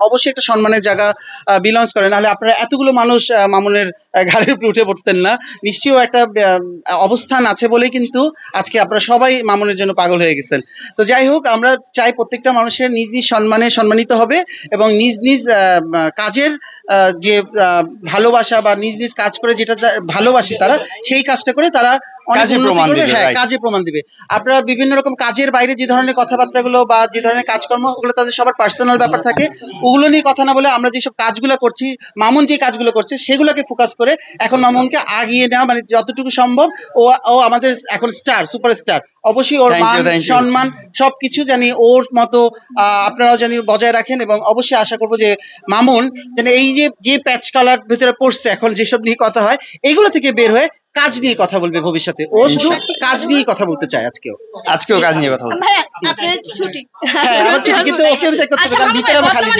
অবশ্যই একটা সম্মানের জায়গা বিলংস করে। নাহলে আপনারা এতগুলো মানুষ মামুনের ঘাড়ের উপরে উঠে পড়তেন না। নিশ্চয়ই একটা অবস্থান আছে বলেই কিন্তু আজকে আপনারা সবাই মামুনের জন্য পাগল হয়ে গেছেন। তো যাই হোক আমরা চাই প্রত্যেকটা মানুষের নিজ নিজ সম্মানে সম্মানিত হবে এবং নিজ নিজ কাজের যে ভালোবাসা বা নিজ নিজ কাজ করে যেটা ভালোবাসে তারা সেই কাজটা করে তারা অনেক কাজে উন্নতি প্রমাণ করবে, দিবে, হ্যাঁ. কাজে প্রমাণ দিবে। আপনারা বিভিন্ন রকম কাজের বাইরে যে ধরনের কথাবার্তাগুলো বা যে ধরনের কাজকর্ম ওগুলো তাদের সবার পার্সোনাল ব্যাপার থাকে। ওগুলো নিয়ে কথা না বলে আমরা যেসব কাজগুলো করছি মামুন যে কাজগুলো করছে সেগুলোকে ফোকাস করে এখন মামুনকে আগিয়ে নেওয়া মানে যতটুকু সম্ভব ও ও আমাদের এখন স্টার সুপারস্টার অবশ্যই ওর মান. সম্মান সবকিছু জানি ওর মতো আহ, আপনারাও জানি বজায় রাখেন এবং অবশ্যই আশা করব যে মামুন যেন এই যে যে প্যাচ কালার ভেতরে পড়ছে এখন যেসব নিয়ে কথা হয় এইগুলো থেকে বের হয়ে কাজ নিয়ে কথা বলবে ভবিষ্যতে। ও শুধু কাজ নিয়ে কথা বলতে চায় আজকেও। আজকেও কাজ নিয়ে কথা বলবে ভাইয়া আপনার ছুটি। হ্যাঁ আমার ছুটি কিন্তু ওকে করতে হবে আচ্ছা, কারণ ভিতরে আমি খালি